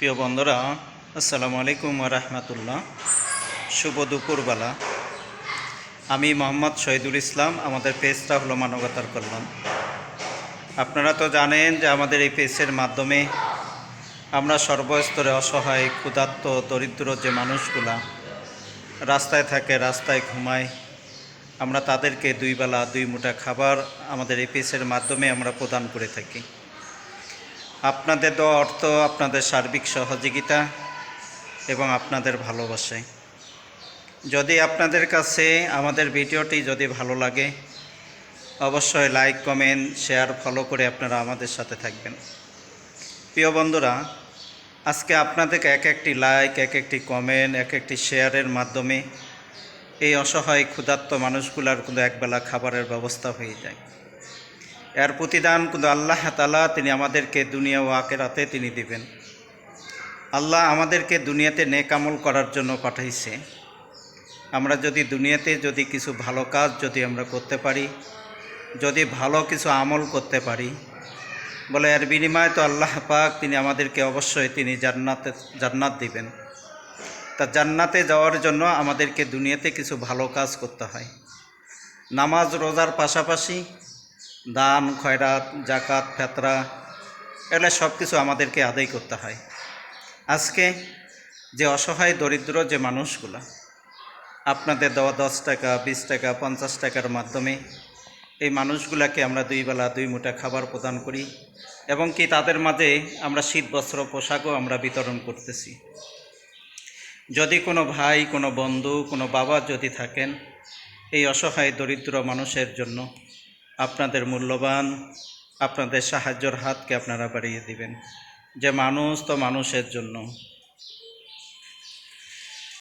প্রিয় বন্ধুরা, আসসালামু আলাইকুম রহমতুল্লাহ। শুভ দুপুরবেলা। আমি মোহাম্মদ শহীদুল ইসলাম, আমাদের পেজটা হলো মানবতার কল্যাণ। আপনারা তো জানেন যে আমাদের এই পেজের মাধ্যমে আমরা সর্বস্তরে অসহায়, ক্ষুধার্ত, দরিদ্র যে মানুষগুলা রাস্তায় থাকে, রাস্তায় ঘুমায়, আমরা তাদেরকে দুই বেলা, দুই মুঠা খাবার আমাদের এই পেজের মাধ্যমে আমরা প্রদান করে থাকি। আপনাদের দেওয়া অর্থ আপনাদের সার্বিক সহযোগিতা এবং আপনাদের ভালোবাসায় যদি আপনাদের কাছে আমাদের ভিডিওটি যদি ভালো লাগে, অবশ্যই লাইক, কমেন্ট, শেয়ার, ফলো করে আপনারা আমাদের সাথে থাকবেন। প্রিয় বন্ধুরা, আজকে আপনাদেরকে এক একটি লাইক, এক একটি কমেন্ট, এক একটি শেয়ারের মাধ্যমে এই অসহায়, ক্ষুধার্ত মানুষগুলার কিন্তু একবেলা খাবারের ব্যবস্থা হয়ে যায়। এর প্রতিদান কিন্তু আল্লাহ তালা তিনি আমাদেরকে দুনিয়া ও আকেরাতে তিনি দিবেন। আল্লাহ আমাদেরকে দুনিয়াতে নেকামল করার জন্য পাঠাইছে। আমরা যদি দুনিয়াতে যদি কিছু ভালো কাজ যদি আমরা করতে পারি, যদি ভালো কিছু আমল করতে পারি, বলে এর বিনিময়ে তো আল্লাহ পাক তিনি আমাদেরকে অবশ্যই তিনি জান্নাতে, জান্নাত দিবেন। তা জান্নাতে যাওয়ার জন্য আমাদেরকে দুনিয়াতে কিছু ভালো কাজ করতে হয়। নামাজ, রোজার পাশাপাশি দান, খয়রাত জাকাত ফেতরা, এগুলো সব কিছু আমাদেরকে আদায় করতে হয়। আজকে যে অসহায়, দরিদ্র যে মানুষগুলা, আপনাদের দেওয়া দশ টাকা, বিশ টাকা, পঞ্চাশ টাকার মাধ্যমে এই মানুষগুলাকে আমরা দুই বেলা দুই মুঠা খাবার প্রদান করি এবং কি তাদের মাঝে আমরা শীত, বস্ত্র, পোশাকও আমরা বিতরণ করতেছি। যদি কোনো ভাই, কোনো বন্ধু, কোনো বাবা যদি থাকেন এই অসহায়, দরিদ্র মানুষের জন্য আপনাদের মূল্যবান আপনাদের সাহায্যর হাতকে আপনারা বাড়িয়ে দিবেন। যে মানুষ তো মানুষের জন্য।